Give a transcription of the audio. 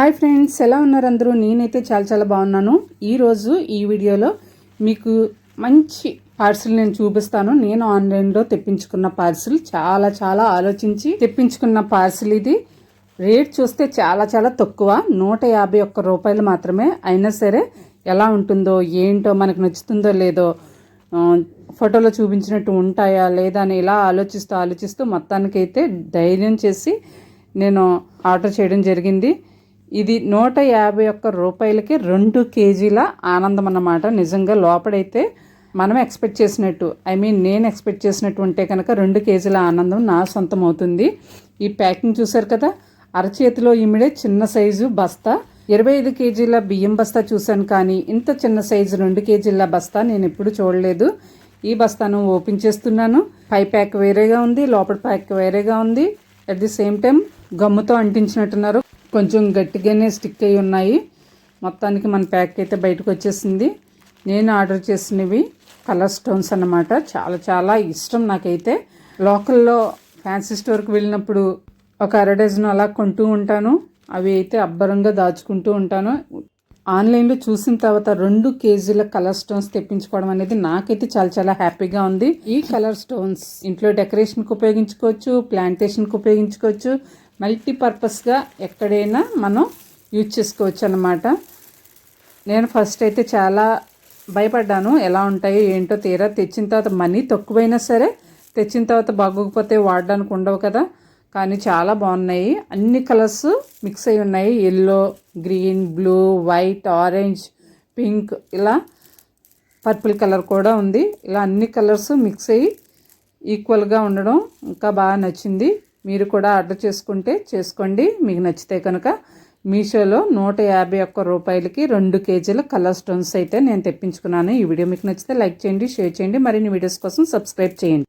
Hi friends ఎలా ఉన్నారు అందరూ? నేనైతే చాలా చాలా బాగున్నాను. ఈరోజు ఈ వీడియోలో మీకు మంచి పార్సిల్ నేను చూపిస్తాను. నేను ఆన్లైన్లో తెప్పించుకున్న పార్సిల్ చాలా చాలా ఆలోచించి తెప్పించుకున్న పార్సిల్ ఇది. రేట్ చూస్తే చాలా చాలా తక్కువ. నూట యాభై ఒక్క రూపాయలు మాత్రమే. అయినా సరే ఎలా ఉంటుందో ఏంటో మనకు నచ్చుతుందో లేదో ఫోటోలో చూపించినట్టు ఉంటాయా లేదా అని ఇలా ఆలోచిస్తూ ఆలోచిస్తూ మొత్తానికైతే ధైర్యం చేసి నేను ఆర్డర్ చేయడం జరిగింది. ఇది నూట యాభై ఒక్క రూపాయలకి రెండు కేజీల ఆనందం అన్నమాట. నిజంగా లోపడైతే మనం ఎక్స్పెక్ట్ చేసినట్టు ఐ మీన్ నేను ఎక్స్పెక్ట్ చేసినట్టు ఉంటే కనుక రెండు కేజీల ఆనందం నా సొంతం అవుతుంది. ఈ ప్యాకింగ్ చూసారు కదా? అరచేతిలో ఇమిడే చిన్న సైజు బస్తా. ఇరవై ఐదు కేజీల బియ్యం బస్తా చూశాను కానీ ఇంత చిన్న సైజు రెండు కేజీల బస్తా నేను ఎప్పుడు చూడలేదు. ఈ బస్తాను ఓపెన్ చేస్తున్నాను. పై ప్యాక్ వేరేగా ఉంది లోపల ప్యాక్ వేరేగా ఉంది. అట్ ది సేమ్ టైం గమ్ముతో అంటించినట్టున్నారు. కొంచెం గట్టిగానే స్టిక్ అయి ఉన్నాయి. మొత్తానికి మన ప్యాక్ అయితే బయటకు వచ్చేసింది. నేను ఆర్డర్ చేసినవి కలర్ స్టోన్స్ అన్నమాట. చాలా చాలా ఇష్టం నాకైతే. లోకల్లో ఫ్యాన్సీ స్టోర్కి వెళ్ళినప్పుడు ఒక అర డజన్ అలా కొంటూ ఉంటాను. అవి అయితే అబ్బరంగా దాచుకుంటూ ఉంటాను. ఆన్లైన్లో చూసిన తర్వాత రెండు కేజీల కలర్ స్టోన్స్ తెప్పించుకోవడం అనేది నాకైతే చాలా చాలా హ్యాపీగా ఉంది. ఈ కలర్ స్టోన్స్ ఇంట్లో డెకరేషన్కి ఉపయోగించుకోవచ్చు ప్లాంటేషన్కి ఉపయోగించుకోవచ్చు మల్టీపర్పస్గా ఎక్కడైనా మనం యూజ్ చేసుకోవచ్చు అన్నమాట నేను ఫస్ట్ అయితే చాలా భయపడ్డాను ఎలా ఉంటాయో ఏంటో తీరా. తెచ్చిన తర్వాత మనీ తక్కువైనా సరే తెచ్చిన తర్వాత బాగోకపోతే వాడడానికి ఉండవు కదా. కానీ చాలా బాగున్నాయి. అన్ని కలర్స్ మిక్స్ అయి ఉన్నాయి. Yellow green blue white orange pink ఇలా పర్పుల్ కలర్ కూడా ఉంది. ఇలా అన్ని కలర్స్ మిక్స్ అయ్యి ఈక్వల్గా ఉండడం ఇంకా బాగా నచ్చింది. మీరు కూడా ఆర్డర్ చేసుకుంటే చేసుకోండి. మీకు నచ్చితే కనుక మీషోలో నూట యాభై ఒక్క రూపాయలకి రెండు కేజీల కలర్ స్టోన్స్ అయితే నేను తెప్పించుకున్నాను. ఈ వీడియో మీకు నచ్చితే లైక్ చేయండి షేర్ చేయండి. మరిన్ని వీడియోస్ కోసం సబ్స్క్రైబ్ చేయండి.